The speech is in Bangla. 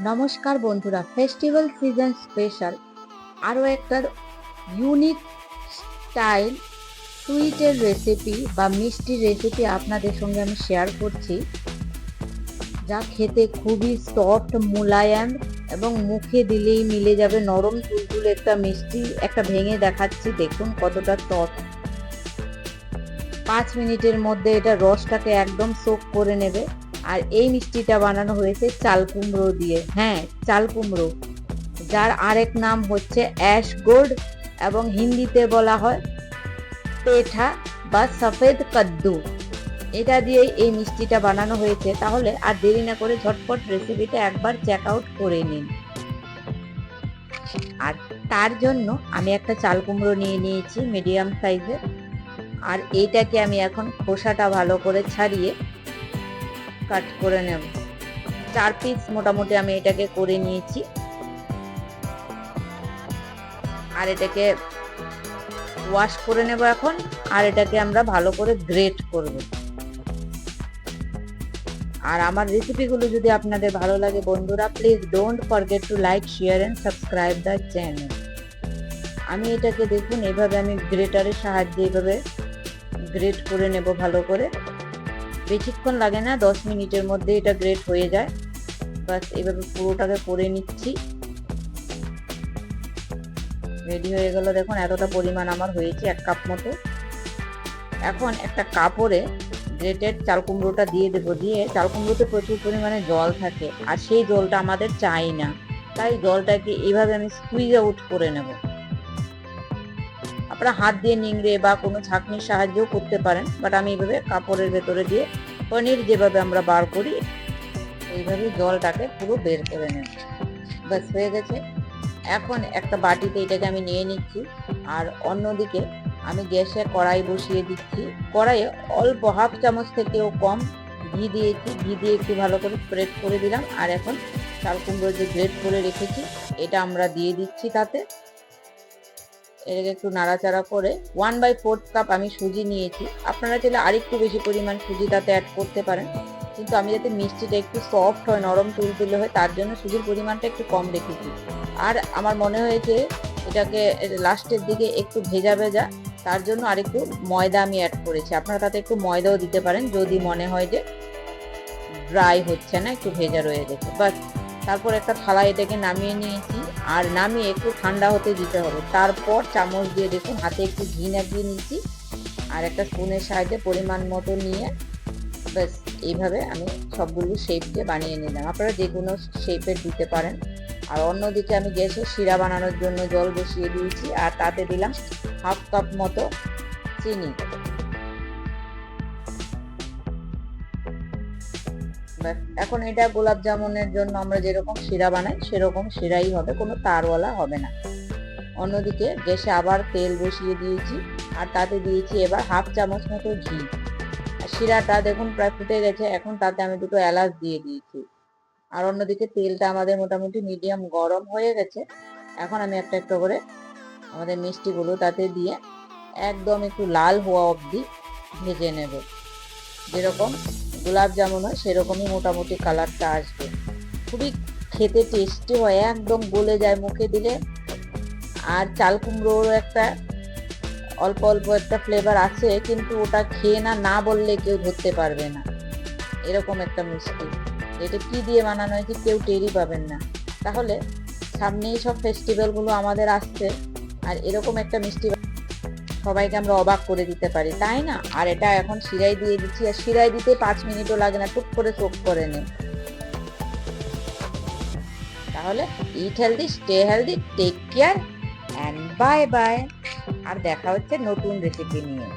নমস্কার বন্ধুরা ফেস্টিভ্যাল সিজন স্পেশাল আরও একটা ইউনিক স্টাইল সুইটের রেসিপি বা মিষ্টির রেসিপি আপনাদের সঙ্গে আমি শেয়ার করছি, যা খেতে খুবই সফট মোলায়েম এবং মুখে দিলেই মিলে যাবে নরম তুলতুলে একটা মিষ্টি, একটা ভেঙে দেখাচ্ছি, দেখুন কতটা সফট পাঁচ মিনিটের মধ্যে এটা রসটাকে একদম সোক করে নেবে। আর এই মিষ্টিটা বানানো হয়েছে চাল কুমড়ো দিয়ে। হ্যাঁ চাল কুমড়ো। যার আরেক নাম হচ্ছে অ্যাশ গোড এবং হিন্দিতে বলা হয় পেঠা বা সফেদ কদ্দু। এটা দিয়েই এই মিষ্টিটা বানানো হয়েছে। তাহলে আর দেরি না করে ঝটপট রেসিপিটা একবার চেক আউট করে নিন। আর তার জন্য আমি একটা চাল কুমড়ো নিয়ে নিয়েছি মিডিয়াম সাইজের আর এইটাকে আমি এখন খোসাটা ভালো করে ছাড়িয়ে কাট করে নেব। চার পিস মোটামুটি আমি এটাকে করে নিয়েছি। আর এটাকে ওয়াশ করে নেব এখন। আর এটাকে আমরা ভালো করে গ্রেট করব। আর আমার রেসিপিগুলো যদি আপনাদের ভালো লাগে বন্ধুরা please don't forget to like share and subscribe the channel আমি এটাকে দেখুন, এভাবে আমি গ্রেটারের সাহায্যে এভাবে গ্রেট করে নেব ভালো করে। বেশিক্ষণ লাগে না, দশ মিনিটের মধ্যে এটা গ্রেট হয়ে যায়। বাস এভাবে পুরোটাকে করে নিচ্ছি। রেডি হয়ে গেল, দেখুন এতটা পরিমাণ আমার হয়েছে এক কাপ মতো। এখন একটা কাপড়ে গ্রেটেড চাল কুমড়োটা দিয়ে দেবো, দিয়ে চাল কুমড়োতে প্রচুর পরিমাণে জল থাকে, আর সেই জলটা আমাদের চাই না। তাই জলটাকে এইভাবে আমি স্কুইজ আউট করে নেব। আপনারা হাত দিয়ে নিংড়ে বা কোনো ছাঁকনির সাহায্যও করতে পারেন বাট আমি এইভাবে কাপড়ের ভেতরে দিয়ে পনির যেভাবে আমরা বার করি, এইভাবে জলটাকে পুরো বের করে নেব। ব্যাস, হয়ে গেছে। এখন একটা বাটিতে এটাকে আমি নিয়ে নিচ্ছি, আর অন্যদিকে আমি গ্যাসে কড়াই বসিয়ে দিচ্ছি। কড়াইয়ে অল্প হাফ চামচ থেকেও কম ঘি দিয়েছি। ঘি দিয়ে একটু ভালো করে স্প্রেড করে দিলাম, আর এখন চাল কুমড়ো যে গ্রেট করে রেখেছি, এটা আমরা দিয়ে দিচ্ছি তাতে। এটাকে একটু নাড়াচাড়া করে ওয়ান বাই ফোর্থ কাপ আমি সুজি নিয়েছি। আপনারা চাইলে আরেকটু বেশি পরিমাণ সুজি তাতে অ্যাড করতে পারেন। কিন্তু আমি যাতে মিষ্টিটা একটু সফট হয়, নরম তুলতুলে হয়, তার জন্য সুজির পরিমাণটা একটু কম রেখেছি। আর আমার মনে হয়েছে এটাকে লাস্টের দিকে একটু ভেজা ভেজা, তার জন্য আরেকটু ময়দা আমি অ্যাড করেছি। আপনারা তাতে একটু ময়দাও দিতে পারেন, যদি মনে হয় যে ড্রাই হচ্ছে না, একটু ভেজা রয়ে গেছে। বাস, তারপর একটা থালা এটাকে নামিয়ে নিয়েছি। আর নামিয়ে একটু ঠান্ডা হতে দিতে হবে। তারপর চামচ দিয়ে দেখুন, হাতে একটু ঘি লাগিয়ে নিয়েছি। আর একটা স্পুনের সাহায্যে পরিমাণ মতো নিয়ে ব্যাস, এইভাবে আমি সবগুলো শেপ দিয়ে বানিয়ে নিলাম। আপনারা যে কোনো শেপের দিতে পারেন। আর অন্যদিকে আমি গ্যাসে শিরা বানানোর জন্য জল বসিয়ে দিয়েছি। আর তাতে দিলাম হাফ কাপ মতো চিনি। ব্যাস, এখন এটা গোলাপ জামুনের জন্য আমরা যেরকম শিরা বানাই সেরকম শিরাই হবে কোনো তারওয়ালা হবে না। অন্যদিকে গ্যাসে আবার তেল বসিয়ে দিয়েছি আর তাতে দিয়েছি এবার হাফ চামচ মতো ঘি। শিরাটা দেখুন প্রায় ফুটে গেছে এখন তাতে আমি দুটো এলাচ দিয়ে দিয়েছি। আর অন্যদিকে তেলটা আমাদের মোটামুটি মিডিয়াম গরম হয়ে গেছে এখন আমি একটা একটা করে আমাদের মিষ্টিগুলো তাতে দিয়ে একদম একটু লাল হওয়া অবধি ভেজে নেব। যেরকম গোলাপ জামুন হয় সেরকমই মোটামুটি কালারটা আসবে। খুবই খেতে টেস্টি হয়, একদম গলে যায় মুখে দিলে। আর চাল কুমড়োর একটা অল্প অল্প একটা ফ্লেভার আছে, কিন্তু ওটা খেয়ে না না বললে কেউ ধরতে পারবে না। এরকম একটা মিষ্টি। এটা কি দিয়ে বানানো হয়েছে কেউ টেরই পাবেন না। তাহলে সামনেই সব ফেস্টিভ্যালগুলো আমাদের আসছে, আর এরকম একটা মিষ্টি সবাইকে আমরা অবাক করে দিতে পারি, তাই না? আর এটা এখন সিরাই দিয়ে দিচ্ছি, আর সিরাই দিতে পাঁচ মিনিটও লাগে না, টুক করে চোখ করে নে। তাহলে eat healthy stay healthy take care and bye bye আর দেখা হচ্ছে নতুন রেসিপি নিয়ে।